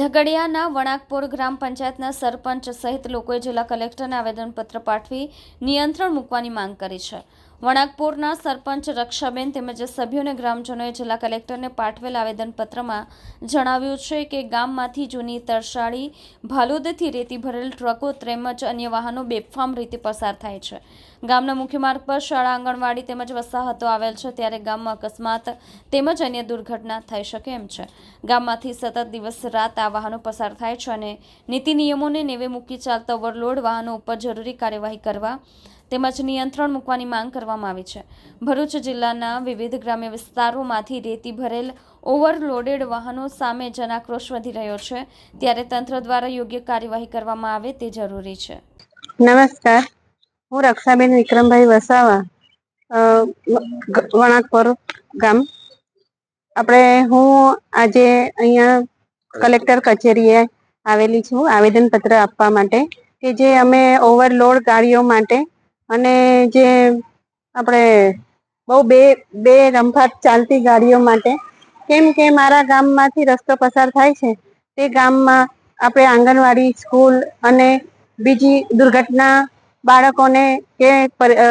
ઝઘડિયાના વણાકપોર ગ્રામ પંચાયતના સરપંચ સહિત લોકોએ જિલ્લા કલેક્ટરને આવેદનપત્ર પાઠવી નિયંત્રણ મૂકવાની માંગ કરી છે. વણાકપોરના સરપંચ રક્ષાબેન તેમજ સભ્યોને ગ્રામજનોએ જિલ્લા કલેક્ટરને પાઠવેલ આવેદનપત્રમાં જણાવ્યું છે કે ગામમાંથી જૂની તરસાળી, ભાલોદથી રેતી ભરેલ ટ્રકો તેમજ અન્ય વાહનો બેફામ રીતે પસાર થાય છે. ગામના મુખ્ય માર્ગ પર શાળા, આંગણવાડી તેમજ વસાહતો આવેલ છે ત્યારે ગામમાં અકસ્માત તેમજ અન્ય દુર્ઘટના થઈ શકે એમ છે. ગામમાંથી સતત દિવસ રાત આ વાહનો પસાર થાય છે અને નીતિ નિયમોને નેવે મૂકી ચાલતા ઓવરલોડ વાહનો ઉપર જરૂરી કાર્યવાહી કરવા તેમજ નિયંત્રણ મૂકવાની માંગ કરવામાં આવી છે. ભરૂચ જિલ્લાના વિવિધ ગ્રામ્ય વિસ્તારોમાંથી રેતી ભરેલ ઓવરલોડેડ વાહનો સામે જનાક્રોશ વધી રહ્યો છે. ત્યારે તંત્ર દ્વારા યોગ્ય કાર્યવાહી કરવામાં આવે તે જરૂરી છે. નમસ્કાર. હું રક્ષાબેન વિક્રમભાઈ વસાવા વણાકપર ગામ. આપણે હું આજે અહીંયા કલેક્ટર કચેરીએ આવેલી છું. આવેદનપત્ર આપવા માટે કે જે અમે ઓવરલોડ ગાડીઓ માટે અને જે આપણે બહુ બે બે રમફાટ ચાલતી ગાડીઓ માટે, કેમ કે મારા ગામમાંથી રસ્તો પસાર થાય છે, તે ગામમાં આપણે આંગણવાડી, સ્કૂલ અને બીજી દુર્ઘટના બાળકોને કે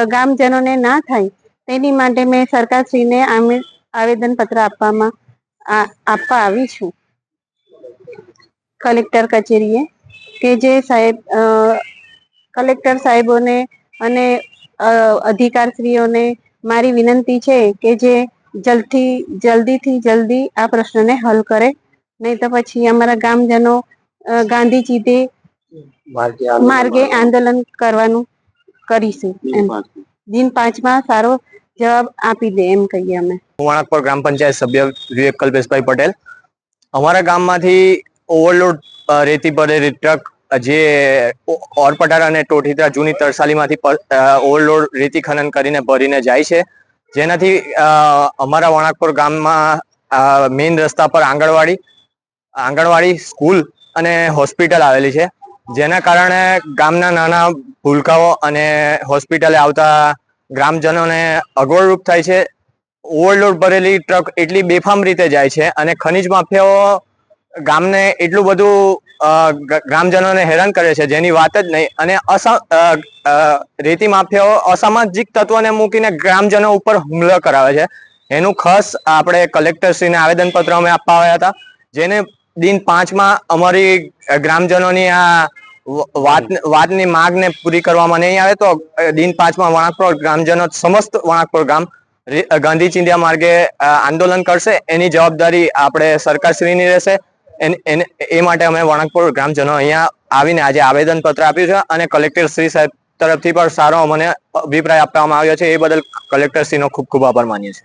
ગામજનોને ના થાય, તેની માટે મેં સરકારશ્રીને આમે- આવેદનપત્ર આપવામાં આપવા આવી છું. કલેક્ટર કચેરીએ, કે જે સાહેબ કલેક્ટર સાહેબોને અને અધિકાર અધિકારશ્રીઓને મારી વિનંતી છે કે જે જલ્દથી જલ્દીથી જલ્દી આ પ્રશ્નને હલ કરે. નહીં તો પછી અમારા ગામજનો ગાંધીજી દે માર્ગે આંદોલન કરવાનું. કરીશું એમ. દિન પાંચમાં સારો જવાબ આપી દે એમ કહીએ અમે. વણાકપર ગ્રામ પંચાયત સભ્ય વિવેક કલ્પેશભાઈ પટેલ. અમારા ગામમાંથી ઓવરલોડ રેતી પડેલી ટ્રક જે ઓરપટાર અને ટોઠીત્રા જૂની તરસાલીમાંથી ઓવરલોડ રેતી ખનન કરીને ભરીને જાય છે. જેનાથી અમારા વણાકપુર ગામમાં મેઇન રસ્તા પર આંગણવાડી આંગણવાડી સ્કૂલ અને હોસ્પિટલ આવેલી છે. જેના કારણે ગામના નાના ભૂલકાઓ અને હોસ્પિટલે આવતા ગ્રામજનોને અગવડરૂપ થાય છે. ઓવરલોડ ભરેલી ટ્રક એટલી બેફામ રીતે જાય છે અને ખનીજ માફિયાઓ ગામને એટલું બધું ગ્રામજનોને હેરાન કરે છે, જેની વાત જ નહીં. અને રેતી માફિયાઓ અસામાજિક તત્વોને મૂકીને ગ્રામજનો ઉપર હુમલો કરાવે છે. એનું ખાસ આપણે કલેક્ટરશ્રીને આવેદનપત્ર અમે આપવા આવ્યા હતા, જેને દિન પાંચમાં અમારી ગ્રામજનોની આ વાત, વાતની માગને પૂરી કરવામાં નહીં આવે તો દિન પાંચમાં વણાકપોર ગ્રામજનો સમસ્ત વણાકપોર ગામ ગાંધી ચિંધ્યા માર્ગે આંદોલન કરશે. એની જવાબદારી આપણે સરકારશ્રીની રહેશે. એ માટે અમે વણાકપુર ગ્રામજનો અહીંયા આવીને આજે આવેદન પત્ર આપ્યું છે અને કલેક્ટર શ્રી સાહેબ તરફથી પણ સારો અમને અભિપ્રાય આપવામાં આવ્યો છે. એ બદલ કલેક્ટર શ્રીનો ખૂબ ખૂબ આભાર માનીએ છીએ.